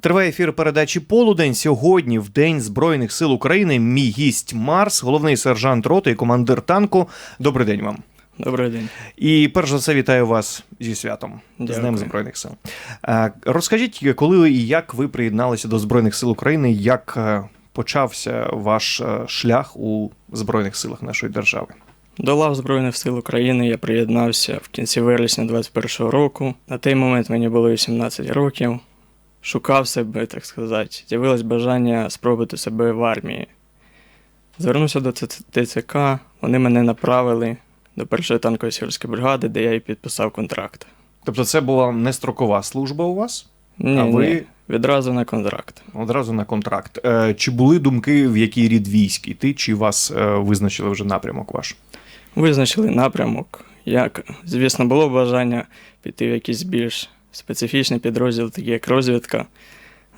Триває ефір передачі Полудень. Сьогодні, в День Збройних сил України, мій гість Марс, головний сержант роти і командир танку. Добрий день вам. Добрий день. І перш за все вітаю вас зі святом з Днем Збройних сил. Розкажіть, коли і як ви приєдналися до Збройних сил України, як е, почався ваш е, шлях у Збройних силах нашої держави? До лав Збройних сил України я приєднався в кінці вересня 21-го року. На той момент мені було 18 років. Шукав себе, так сказати. З'явилось бажання спробувати себе в армії. Звернувся до ТЦК, вони мене направили до першої танкової сільської бригади, де я і підписав контракт. Тобто, це була не строкова служба у вас, Ні, а ви ні, відразу на контракт. одразу на контракт. Е, Чи були думки, в який рід військ іти, чи вас е, визначили вже напрямок ваш? Визначили напрямок. Як, звісно, було бажання піти в якийсь більш специфічний підрозділ, такий як розвідка,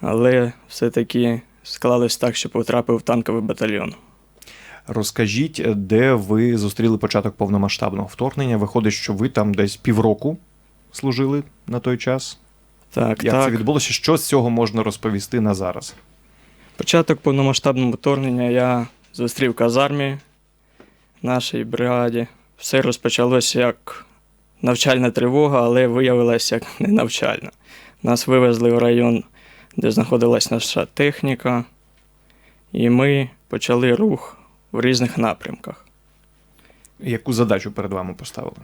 але все-таки склалось так, що потрапив в танковий батальйон. Розкажіть, де ви зустріли початок повномасштабного вторгнення? Виходить, що ви там десь півроку служили на той час. Так, Як так. це відбулося? Що з цього можна розповісти на зараз? Початок повномасштабного вторгнення я зустрів в казармі нашій бригаді. Все розпочалося як навчальна тривога, але виявилося як не навчальна. Нас вивезли в район, де знаходилась наша техніка, і ми почали рух в різних напрямках. Яку задачу перед вами поставили?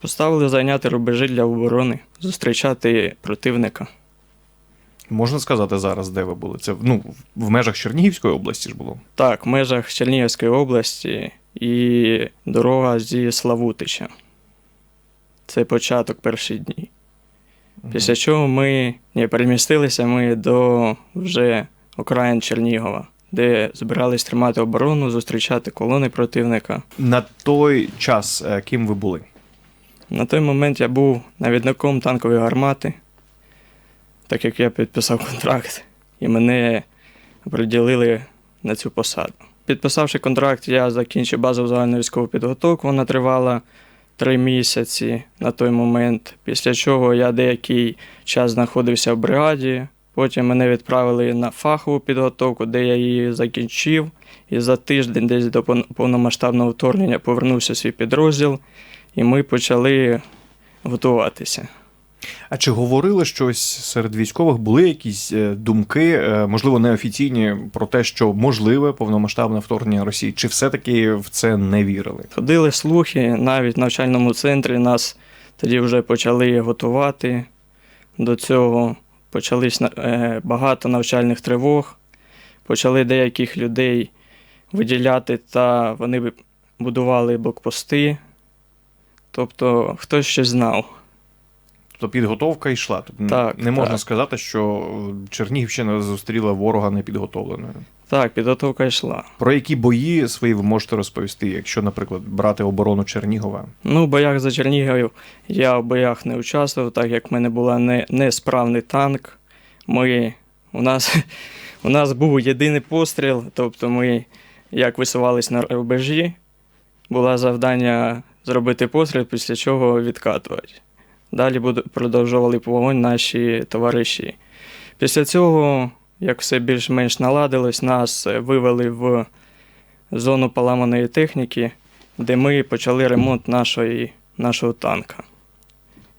Поставили зайняти рубежі для оборони, зустрічати противника. Можна сказати зараз, де ви були? Це ну, в межах Чернігівської області ж було. Так, в межах Чернігівської області і дорога зі Славутича. Це початок перші дні. Після чого ми ні, перемістилися ми до вже окраїн Чернігова, де збирались тримати оборону, зустрічати колони противника. На той час е, ким ви були? На той момент я був навідником танкової гармати, так як я підписав контракт, і мене приділили на цю посаду. Підписавши контракт, я закінчив базову загальну військову підготовку. Вона тривала три місяці на той момент. Після чого я деякий час знаходився в бригаді. Потім мене відправили на фахову підготовку, де я її закінчив. І за тиждень, десь до повномасштабного вторгнення, повернувся в свій підрозділ, і ми почали готуватися. А чи говорили щось серед військових? Були якісь е, думки, е, можливо, неофіційні, про те, що можливе повномасштабне вторгнення Росії? Чи все-таки в це не вірили? Ходили слухи, навіть в навчальному центрі нас тоді вже почали готувати до цього. Почались е, багато навчальних тривог, почали деяких людей виділяти, та вони будували блокпости. Тобто хтось щось знав. Тобто підготовка йшла. Тобто Так, не можна так. сказати, що Чернігівщина зустріла ворога непідготовленою. Так, підготовка йшла. Про які бої свої ви можете розповісти, якщо, наприклад, брати оборону Чернігова? Ну, в боях за Чернігів я в боях не участвував, так як в мене була не, несправний танк. Ми, у, нас, у нас був єдиний постріл, тобто ми як висувались на рубежі, було завдання зробити постріл, після чого відкатувати. Далі продовжували вогонь наші товариші. Після цього, як все більш-менш наладилось, нас вивели в зону поламаної техніки де ми почали ремонт нашої, нашого танка.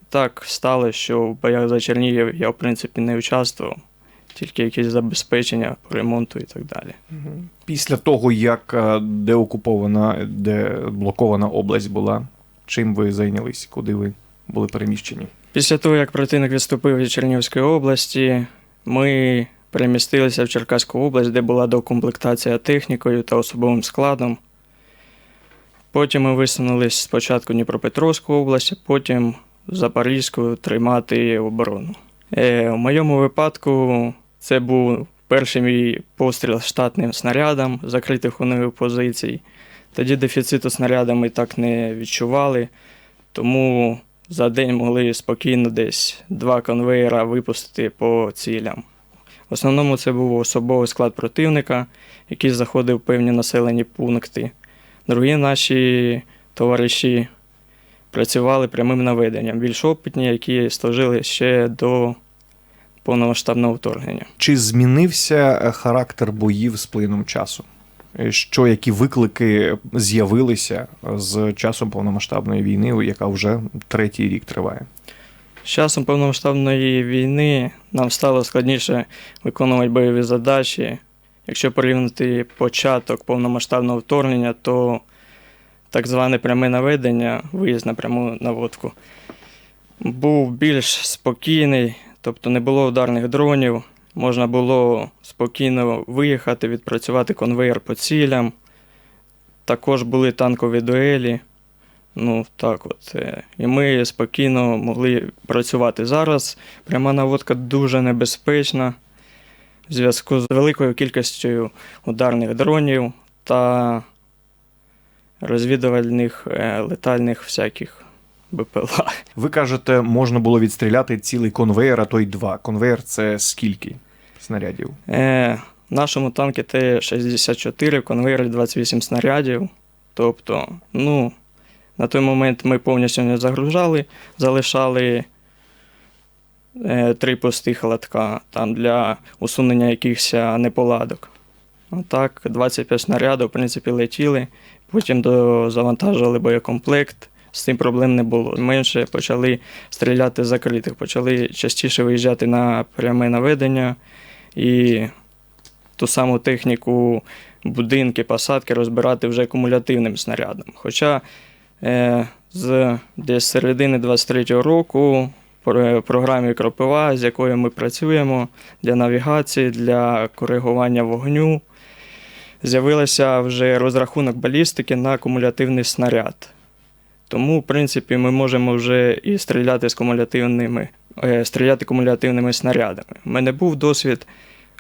Так стало, що в боях за Чернігів я, в принципі, не участвував, тільки якісь забезпечення по ремонту і так далі. Після того, як е, деокупована, де блокована область була, чим ви зайнялись, куди ви були переміщені? Після того, як противник відступив від Чернігівської області, ми перемістилися в Черкаську область, де була докомплектація технікою та особовим складом. Потім ми висунулись спочатку в Дніпропетровську область, потім в Запорізьку тримати оборону. Е, у моєму випадку це був перший мій постріл штатним снарядом закритих унових позицій. Тоді дефіциту снаряда ми так не відчували, тому за день могли спокійно десь два конвейера випустити по цілям. В основному це був особовий склад противника, який заходив в певні населені пункти. Другі наші товариші працювали прямим наведенням, більш опитні, які служили ще до повномасштабного вторгнення. Чи змінився е, характер боїв з плином часу? Що які виклики з'явилися з часом повномасштабної війни, яка вже третій рік триває? З часом повномасштабної війни нам стало складніше виконувати бойові задачі. Якщо порівняти початок повномасштабного вторгнення, то так зване пряме наведення, виїзд на пряму наводку, був більш спокійний, тобто не було ударних дронів, можна було спокійно виїхати, відпрацювати конвейер по цілям. Також були танкові дуелі. Ну, так от. е, І ми спокійно могли працювати. Зараз пряма наводка дуже небезпечна в зв'язку з великою кількістю ударних дронів та розвідувальних е, летальних всяких БПЛА. Ви кажете, можна було відстріляти цілий конвейер, а то й два. Конвейер це скільки снарядів? Е, в нашому танкі Т-64 в конвейері 28 снарядів. Тобто, ну, на той момент ми повністю не загружали, залишали е, три пустих лотка там для усунення якихось неполадок. Отак, 25 снарядів, в принципі, летіли. Потім до, завантажили боєкомплект. З цим проблем не було. Менше почали стріляти з закритих, почали частіше виїжджати на пряме наведення і ту саму техніку будинки, посадки розбирати вже кумулятивним снарядом. Хоча е, з десь середини 23-го року програмі Кропива, з якою ми працюємо для навігації, для коригування вогню, з'явився вже розрахунок балістики на кумулятивний снаряд. Тому, в принципі, ми можемо вже і стріляти з кумулятивними, е, стріляти кумулятивними снарядами. У мене був досвід,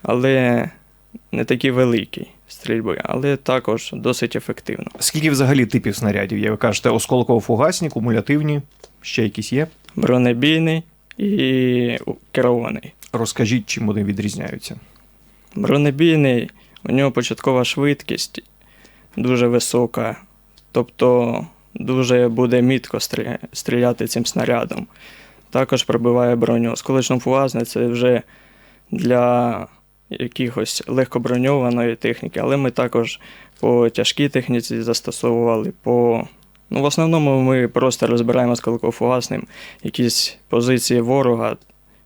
але не такий великий стрільби, але також досить ефективно. Скільки взагалі типів снарядів? є? Ви кажете, осколково-фугасні, кумулятивні, ще якісь є? Бронебійний і керований. Розкажіть, чим вони відрізняються. Бронебійний, у нього початкова швидкість дуже висока, тобто дуже буде мітко стріляти цим снарядом. Також пробиває броню. Осколочно фугасне це вже для якихось легкоброньованої техніки, але ми також по тяжкій техніці застосовували. По... Ну, в основному ми просто розбираємо осколково-фугасним якісь позиції ворога,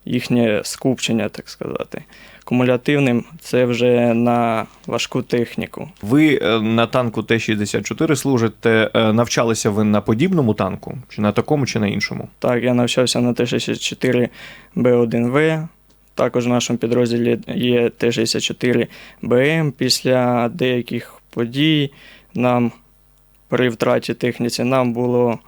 їхнє скупчення, так сказати. Кумулятивним це вже на важку техніку. Ви е, на танку Т-64 служите, е, навчалися ви на подібному танку? Чи на такому, чи на іншому? Так, я навчався на Т-64 Б1В. Також в нашому підрозділі є Т-64 БМ. Після деяких подій нам при втраті техніці нам було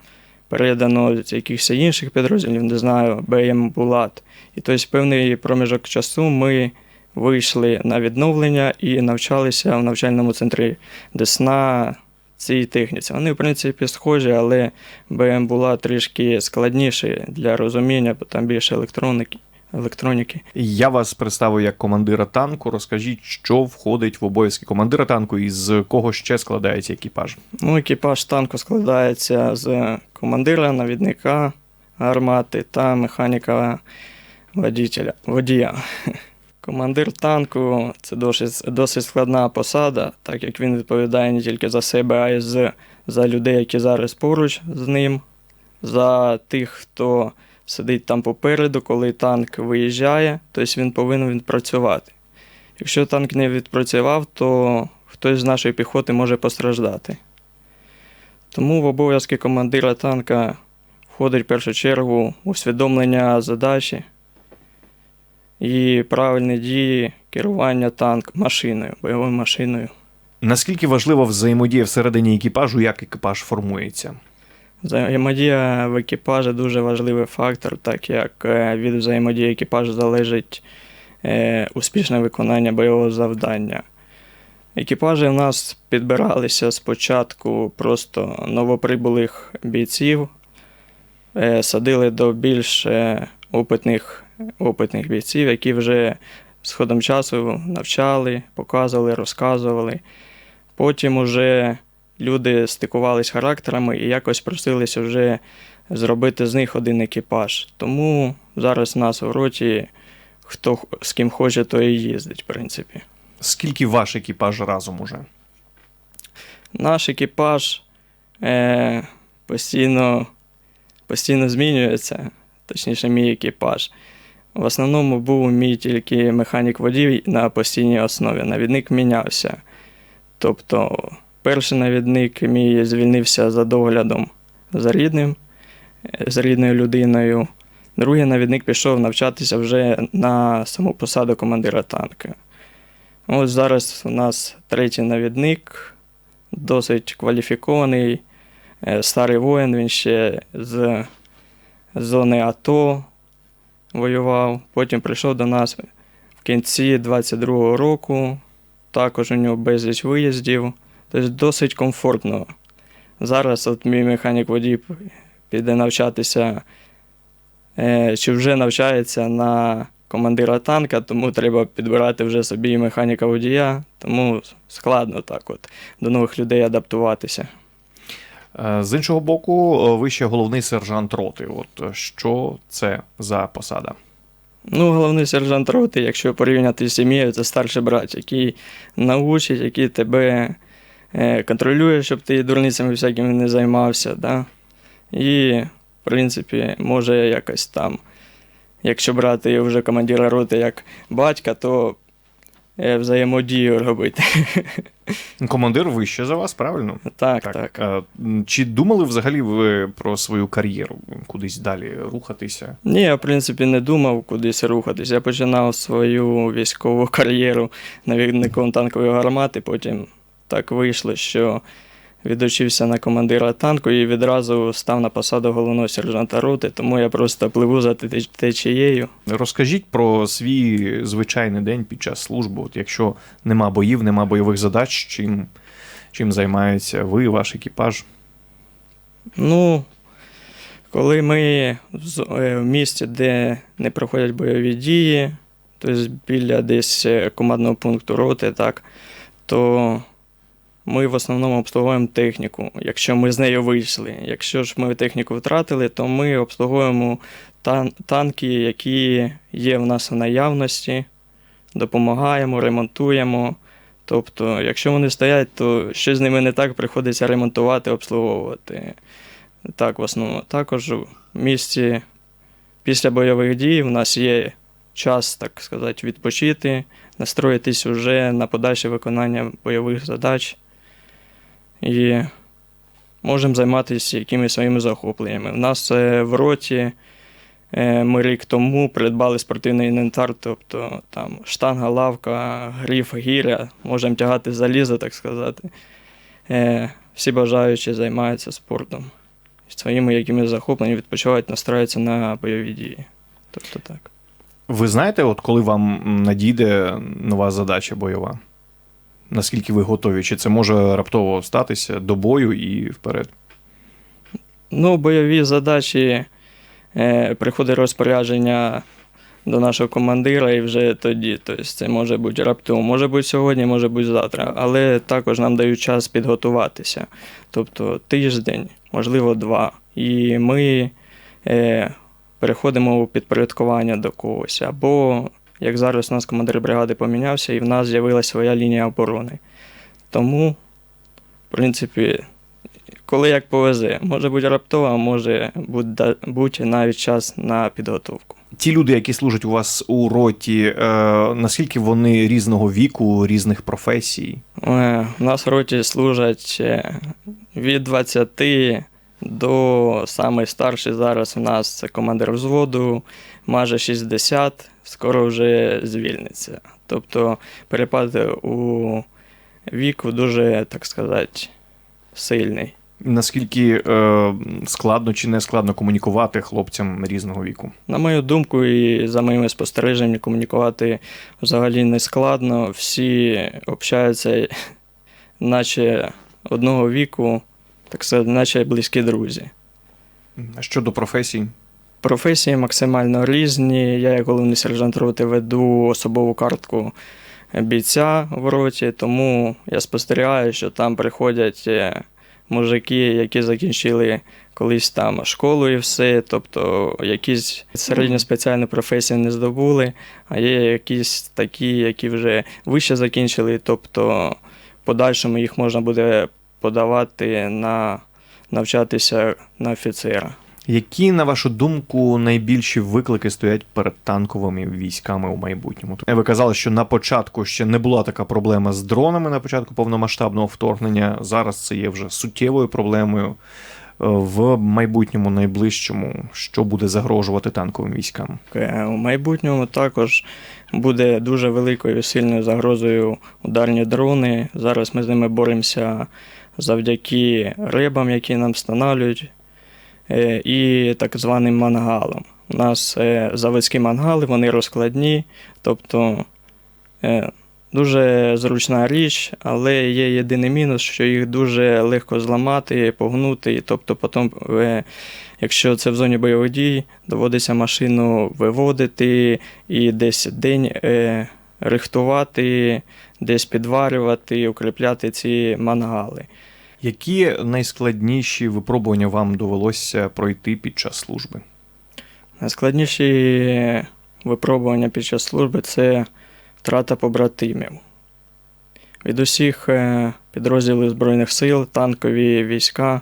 передано з якихось інших підрозділів, не знаю, БМ Булат. І тобто певний проміжок часу ми вийшли на відновлення і навчалися в навчальному центрі Десна цій техніці. Вони, в принципі, схожі, але БМ була трішки складніше для розуміння, бо там більше електроніки. електроніки. Я вас представив як командира танку. Розкажіть, що входить в обов'язки командира танку і з кого ще складається екіпаж? Ну, екіпаж танку складається з командира, навідника гармати та механіка водителя, водія. Командир танку це досить, досить складна посада, так як він відповідає не тільки за себе, а й з, за людей, які зараз поруч з ним, за тих, хто сидить там попереду, коли танк виїжджає, тобто він повинен відпрацювати. Якщо танк не відпрацював, то хтось з нашої піхоти може постраждати. Тому в обов'язки командира танка входить в першу чергу усвідомлення задачі і правильні дії керування танк машиною, бойовою машиною. Наскільки важлива взаємодія всередині екіпажу, як екіпаж формується? Взаємодія в екіпажі дуже важливий фактор, так як е, від взаємодії екіпажу залежить е, успішне виконання бойового завдання. Екіпажі в нас підбиралися спочатку просто новоприбулих бійців, е, садили до більш опитних, опитних бійців, які вже з ходом часу навчали, показували, розказували. Потім уже люди стикувались характерами і якось просилися вже зробити з них один екіпаж. Тому зараз у нас в роті хто з ким хоче, то і їздить, в принципі. Скільки ваш екіпаж разом уже? Наш екіпаж е, постійно, постійно змінюється, точніше, мій екіпаж. В основному був мій тільки механік водій на постійній основі. Навідник мінявся. Тобто, перший навідник мій звільнився за доглядом за рідним, за рідною людиною. Другий навідник пішов навчатися вже на саму посаду командира танка. От зараз у нас третій навідник, досить кваліфікований, е, старий воїн, він ще з зони АТО воював. Потім прийшов до нас в кінці 22-го року. Також у нього безліч виїздів. Тобто досить комфортно. Зараз от мій механік водій піде навчатися, е, чи вже навчається на командира танка, тому треба підбирати вже собі механіка водія, тому складно так от до нових людей адаптуватися. Е, З іншого боку, е, ви ще головний сержант роти. От е, що це за посада? Ну, головний сержант роти, якщо порівняти з сім'єю, це старший брат, який научить, який тебе контролює, щоб ти дурницями всякими не займався. Да? І, в принципі, може якось там, якщо брати вже командира роти як батька, то взаємодію робити. Командир вище за вас, правильно? так, так. так. Чи думали взагалі ви про свою кар'єру кудись далі рухатися? Ні, я, в принципі, не думав кудись рухатись. Я починав свою військову кар'єру навідником танкової гармати. Потім так вийшло, що відучився на командира танку і відразу став на посаду головного сержанта роти, тому я просто пливу за течією. Розкажіть про свій звичайний день під час служби. От якщо нема боїв, нема бойових задач, чим, чим займається ви, ваш екіпаж? Ну, коли ми в е, в місті, де не проходять бойові дії, тобто біля десь е, командного пункту роти, так, то ми в основному обслуговуємо техніку, якщо ми з нею вийшли. Якщо ж ми техніку втратили, то ми обслуговуємо тан- танки, які є в нас в наявності, допомагаємо, ремонтуємо. Тобто, якщо вони стоять, то щось з ними не так, приходиться ремонтувати, обслуговувати. Так, в основному. Також в місті після бойових дій в нас є час, так сказати, відпочити, настроїтись уже на подальше виконання бойових задач і можемо займатися якимись своїми захопленнями. У нас в роті е, ми рік тому придбали спортивний інвентар, тобто там штанга, лавка, гриф, гіря, можемо тягати залізо, так сказати. Е, Всі бажаючі займаються спортом своїми якимись захопленнями відпочивають, настраюються на бойові дії. Тобто так. Ви знаєте, от коли вам надійде нова задача бойова? Наскільки ви готові? Чи це може раптово статися до бою і вперед? Ну, бойові задачі е, приходить розпорядження до нашого командира і вже тоді. Тобто це може бути раптово, може бути сьогодні, може бути завтра. Але також нам дають час підготуватися. Тобто тиждень, можливо, два. І ми е, переходимо у підпорядкування до когось. Або, як зараз у нас командир бригади помінявся, і в нас з'явилася своя лінія оборони. Тому, в принципі, коли як повезе, може бути раптово, а може бути, навіть час на підготовку. Ті люди, які служать у вас у роті, е, наскільки вони різного віку, різних професій? Е, У нас в роті служать е, від 20 до самий старший зараз у нас це командир взводу, майже 60, скоро вже звільниться. Тобто перепад у віку дуже, так сказати, сильний. Наскільки е, складно чи не складно комунікувати хлопцям різного віку? На мою думку, і за моїми спостереженнями, комунікувати взагалі не складно. Всі общаються, наче одного віку, так сказати, наче близькі друзі. А Щодо професій? Професії максимально різні. Я, як головний сержант роти, веду особову картку бійця в роті, тому я спостерігаю, що там приходять е, мужики, які закінчили колись там школу і все, тобто якісь середньо спеціальні професії не здобули, а є якісь такі, які вже вище закінчили, тобто подальшому їх можна буде подавати на навчатися на офіцера. Які, на вашу думку, найбільші виклики стоять перед танковими військами у майбутньому? Ви казали, що на початку ще не була така проблема з дронами на початку повномасштабного вторгнення. Зараз це є вже суттєвою проблемою. Е, В майбутньому найближчому, що буде загрожувати танковим військам? Е, У майбутньому також буде дуже великою сильною загрозою ударні дрони. Зараз ми з ними боремося завдяки рибам, які нам встановлюють, е, і так званим мангалам. У нас е, заводські мангали, вони розкладні, тобто е, дуже зручна річ, але є єдиний мінус, що їх дуже легко зламати, погнути. Тобто, потім, е, якщо це в зоні бойових дій, доводиться машину виводити і десь день е, рихтувати, десь підварювати, укріпляти ці мангали. Які найскладніші випробування вам довелося пройти під час служби? Найскладніші випробування під час служби це втрата побратимів. Від усіх е, підрозділів Збройних сил, танкові війська,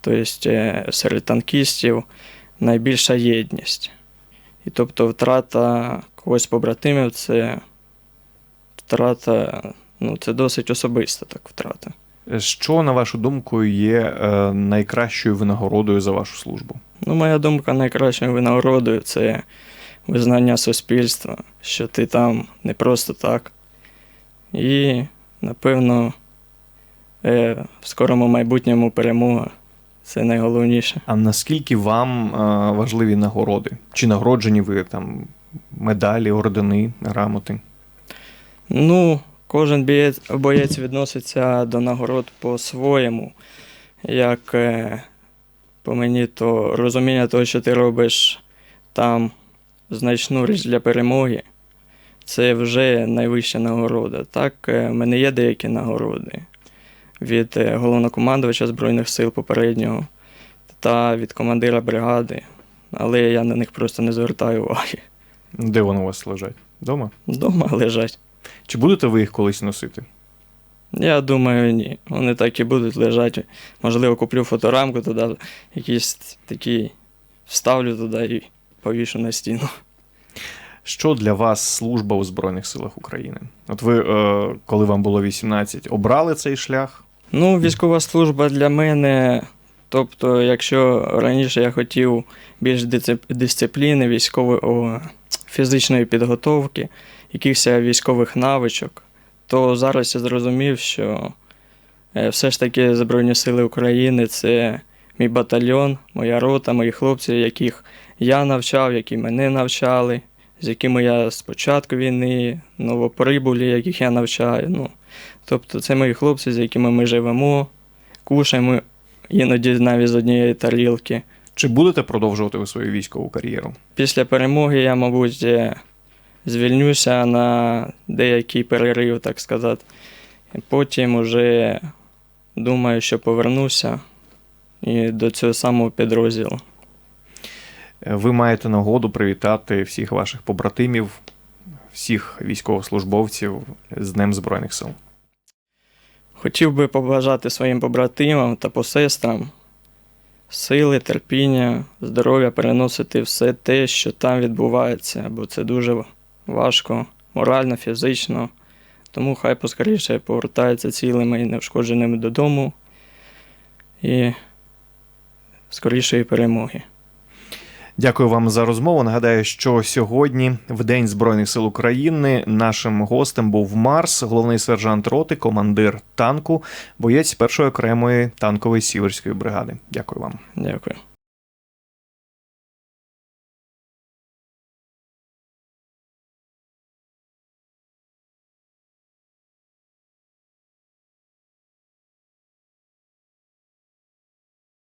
тобто е, серед танкістів, найбільша єдність. І тобто втрата когось побратимів це втрата, ну, це досить особиста так втрата. Що, на вашу думку, є е, найкращою винагородою за вашу службу? Ну, моя думка, найкращою винагородою це визнання суспільства, що ти там не просто так. І, напевно, е, в скорому майбутньому перемога це найголовніше. А наскільки вам е, важливі нагороди? Чи нагороджені ви там медалі, ордени, грамоти? Ну, кожен боєць, відноситься до нагород по-своєму. Як е, по мені, то розуміння того, що ти робиш там значну річ для перемоги, це вже найвища нагорода. Так, е, в мене є деякі нагороди від е, головнокомандувача Збройних сил попереднього та від командира бригади, але я на них просто не звертаю уваги. Де вони у вас лежать? Дома? Вдома лежать. Чи будете ви їх колись носити? Я думаю, ні. Вони так і будуть лежати. Можливо, куплю фоторамку туди, якийсь такий вставлю туди і повішу на стіну. Що для вас служба у Збройних силах України? От ви, е, коли вам було 18, обрали цей шлях? Ну, військова служба для мене. Тобто, якщо раніше я хотів більш дисципліни, військової о, фізичної підготовки, якихось військових навичок, то зараз я зрозумів, що е, все ж таки Збройні Сили України це мій батальйон, моя рота, мої хлопці, яких я навчав, які мене навчали, з якими я з початку війни, новоприбулі, яких я навчаю. Ну, тобто це мої хлопці, з якими ми живемо, кушаємо іноді навіть з однієї тарілки. Чи будете продовжувати ви свою військову кар'єру? Після перемоги я, мабуть, е, звільнюся на деякий перерив, так сказати. Потім уже думаю, що повернуся і до цього самого підрозділу. Ви маєте нагоду привітати всіх ваших побратимів, всіх військовослужбовців з Днем Збройних сил. Хотів би побажати своїм побратимам та посестрам сили, терпіння, здоров'я переносити все те, що там відбувається, бо це дуже важко, морально, фізично. Тому хай поскоріше повертаються цілими і неушкодженими додому і скорішої перемоги. Дякую вам за розмову. Нагадаю, що сьогодні, в День Збройних сил України, нашим гостем був Марс, головний сержант роти, командир танку, боєць першої окремої танкової сіверської бригади. Дякую вам. Дякую.